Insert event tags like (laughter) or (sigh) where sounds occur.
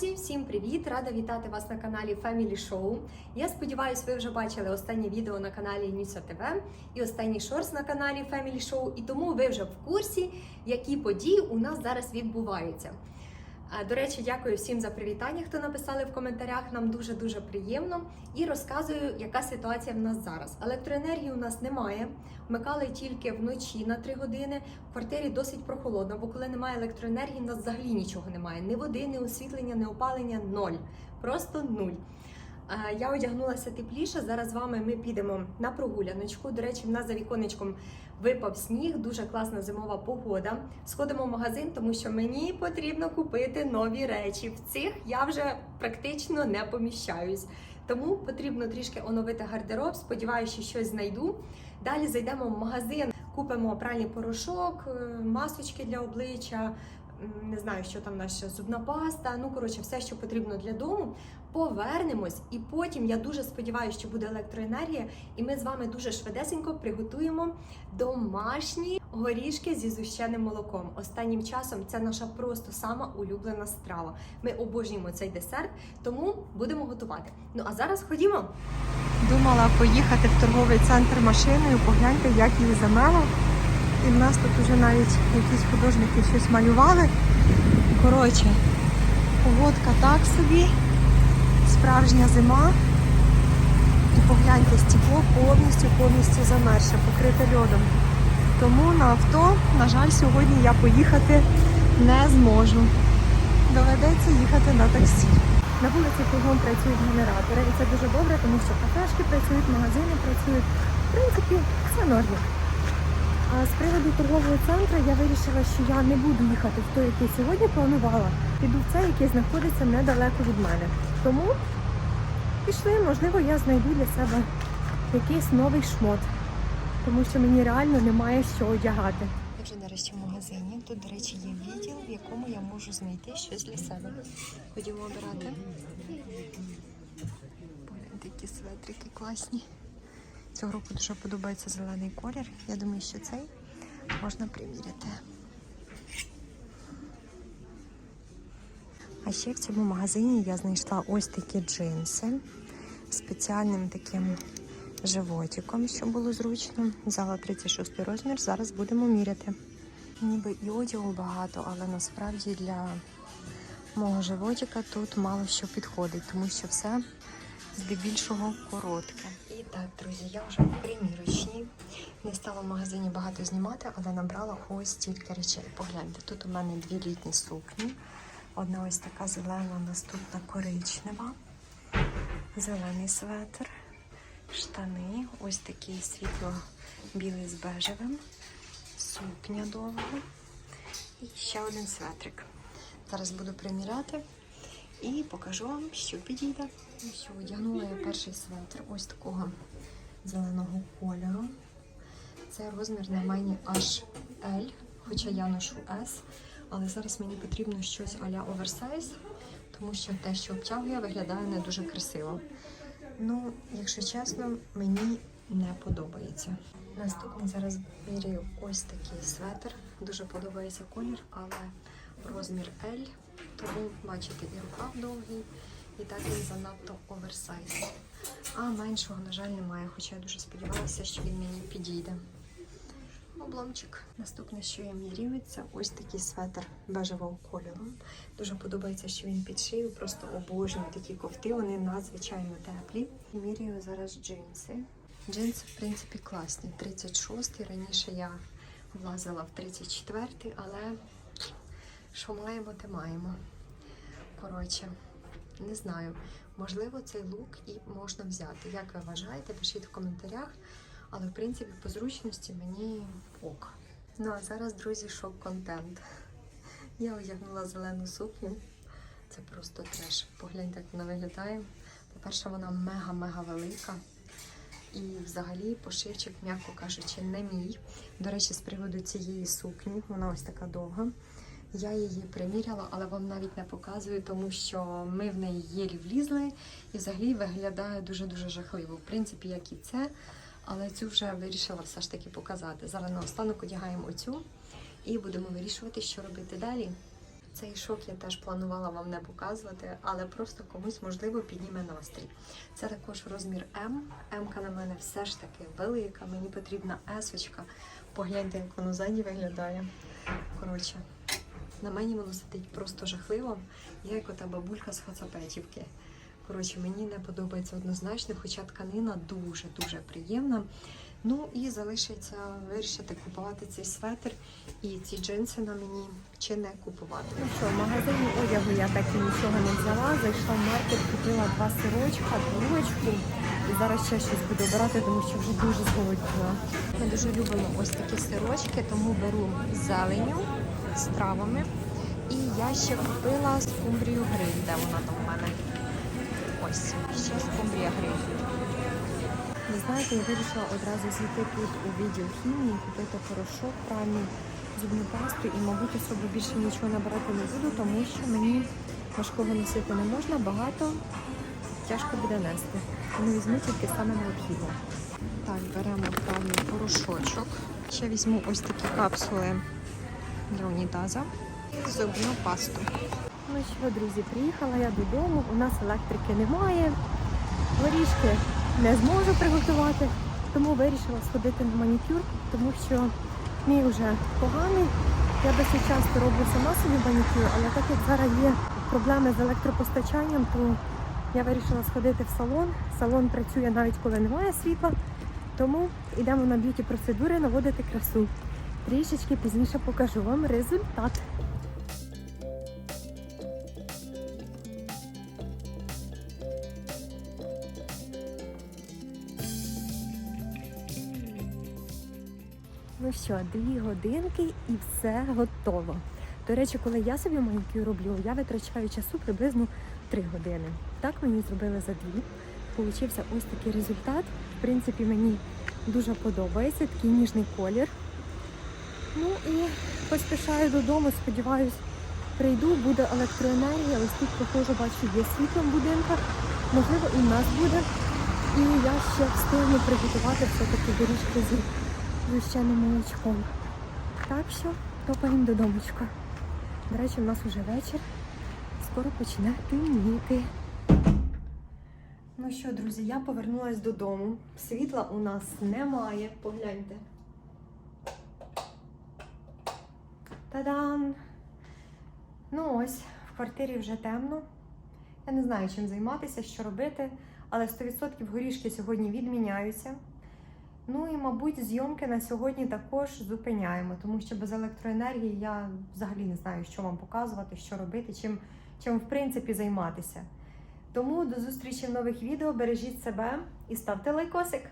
Друзі, всім привіт! Рада вітати вас на каналі Family Show. Я сподіваюся, ви вже бачили останнє відео на каналі Нюся ТВ і останній шорс на каналі Family Show, і тому ви вже в курсі, які події у нас зараз відбуваються. До речі, дякую всім за привітання, хто написали в коментарях. Нам дуже дуже приємно. І розказую, яка ситуація в нас зараз. Електроенергії у нас немає. Вмикали тільки вночі на 3 години. В квартирі досить прохолодно, бо коли немає електроенергії, у нас взагалі нічого немає. Ні води, ні освітлення, ні опалення ноль. Просто нуль. Я одягнулася тепліше. Зараз з вами ми підемо на прогуляночку. До речі, в нас за віконечком випав сніг, дуже класна зимова погода. Сходимо в магазин, тому що мені потрібно купити нові речі. В цих я вже практично не поміщаюсь. Тому потрібно трішки оновити гардероб. Сподіваюся, що щось знайду. Далі зайдемо в магазин, купимо пральний порошок, е, масочки для обличчя. Не знаю, що там наша зубна паста. Ну коротше, все, що потрібно для дому. Повернемось, і потім я дуже сподіваюся, що буде електроенергія, і ми з вами дуже швидесенько приготуємо домашні горішки зі зущеним молоком. Останнім часом це наша просто сама улюблена страва. Ми обожнюємо цей десерт, тому будемо готувати. Ну а зараз ходімо. Думала поїхати в торговий центр машиною, погляньте, як її замело. І в нас тут вже навіть якісь художники щось малювали. Коротше, погодка так собі, справжня зима. І погляньте, стекло повністю повністю замерше, покрите льодом. Тому на авто, на жаль, сьогодні я поїхати не зможу. Доведеться їхати на таксі. На вулиці кругом працюють генератори, і це дуже добре, тому що кафешки працюють, магазини працюють. В принципі, все нормально. З приводу торгового центру я вирішила, що я не буду їхати в той, який сьогодні планувала. Піду в цей, який знаходиться недалеко від мене. Тому пішли, можливо, я знайду для себе якийсь новий шмот, тому що мені реально немає що одягати. Я вже нарешті в магазині. Тут, до речі, є відділ, в якому я можу знайти щось для себе. Ходімо обирати. Погляньте, які светрики класні. Цього року дуже подобається зелений колір. Я думаю, що цей можна приміряти. А ще в цьому магазині я знайшла ось такі джинси з спеціальним таким животиком, що було зручно. Взяла 36 розмір, зараз будемо міряти. Ніби і одягу багато, але насправді для мого животика тут мало що підходить, тому що все здебільшого коротке. І так, друзі, я вже в примірочній. Не стала в магазині багато знімати, але набрала ось стільки речей. Погляньте, тут у мене дві літні сукні. Одна ось така зелена, наступна коричнева, зелений светр, штани, ось такий світло-білий з бежевим, сукня довга і ще один светрик. Зараз буду приміряти і покажу вам, що підійде. Ну одягнула я перший светр ось такого зеленого кольору. Це розмір на мені аж L, хоча я ношу S. Але зараз мені потрібно щось а-ля оверсайз, тому що те, що обтягує, виглядає не дуже красиво. Ну, якщо чесно, мені не подобається. Наступний зараз міряю ось такий светр. Дуже подобається колір, але розмір L, тому бачите, і рукав довгий, і так він занадто оверсайз. А меншого, на жаль, немає, хоча я дуже сподівалася, що він мені підійде. Обломчик. Наступне, що я міряю, це ось такий светр бежевого кольору. Дуже подобається, що він під шию, просто обожнюю такі кофти, вони надзвичайно теплі. Міряю зараз джинси. Джинси, в принципі, класні. 36 Раніше я влазила в 34 але що маємо, те маємо. Коротше, не знаю. Можливо, цей лук і можна взяти. Як ви вважаєте, пишіть в коментарях. Але в принципі по зручності мені ок. Ну а зараз, друзі, шок-контент. (laughs) Я одягнула зелену сукню. Це просто треш. Погляньте, як вона виглядає. По-перше, вона мега-мега велика. І взагалі пошивчик, м'яко кажучи, не мій. До речі, з приводу цієї сукні, вона ось така довга. Я її приміряла, але вам навіть не показую, тому що ми в неї єлі влізли і взагалі виглядає дуже-дуже жахливо. В принципі, як і це. Але цю вже вирішила все ж таки показати. Зараз наостанок одягаємо оцю і будемо вирішувати, що робити далі. Цей шок я теж планувала вам не показувати, але просто комусь можливо підніме настрій. Це також розмір М. М-ка на мене все ж таки велика. Мені потрібна есочка. Погляньте, як воно ззаді виглядає. Коротше, на мені воно сидить просто жахливо. Я як ота бабулька з Хацапетівки. Коротше, мені не подобається однозначно, хоча тканина дуже-дуже приємна. Ну і залишиться вирішити купувати цей светр і ці джинси на мені чи не купувати. Ну що, в магазині одягу я так і нічого не взяла. Зайшла в маркет, купила два сирочка, булочку. І зараз ще щось буду обирати, тому що вже дуже зголодніла. Ми дуже любимо ось такі сирочки, тому беру зеленю з травами. І я ще купила скумбрію гриль, де вона там в мене. Ось, ще скумбрія гриль. Ви знаєте, я вирішила одразу зайти тут у відділ хімії, купити порошок, пральний, зубну пасту і, мабуть, особо більше нічого набирати не буду, тому що мені важкого носити не можна, багато тяжко буде нести. Тому візьму тільки саме необхідне. Так, беремо пральний порошочок. Ще візьму ось такі капсули для унітаза. Зубну пасту. Ну що, друзі, приїхала я додому. У нас електрики немає. Горішки не зможу приготувати, тому вирішила сходити на манікюр, тому що мій вже поганий. Я досить часто роблю сама собі манікюр, але так як зараз є проблеми з електропостачанням, то я вирішила сходити в салон. Салон працює навіть коли немає світла, тому йдемо на б'юті процедури наводити красу. Трішечки пізніше покажу вам результат. Ну що, дві годинки і все готово. До речі, коли я собі манікюр роблю, я витрачаю часу приблизно 3 години. Так мені зробили за дві. Получився ось такий результат. В принципі, мені дуже подобається такий ніжний колір. Ну і поспішаю додому, сподіваюсь, прийду, буде електроенергія. Ось тут проходжу, бачу, є світло в будинках. Можливо, і в нас буде. І я ще встигну приготувати все-таки горішки з згущеним молочком. Так що топаємо додомочку. До речі, у нас вже вечір. Скоро почне темніти. Ну що, друзі, я повернулася додому. Світла у нас немає. Погляньте. Та-дам! Ну ось, в квартирі вже темно. Я не знаю, чим займатися, що робити, але 100% горішки сьогодні відміняються. Ну і, мабуть, зйомки на сьогодні також зупиняємо, тому що без електроенергії я взагалі не знаю, що вам показувати, що робити, чим, чим в принципі займатися. Тому до зустрічі в нових відео. Бережіть себе і ставте лайкосик!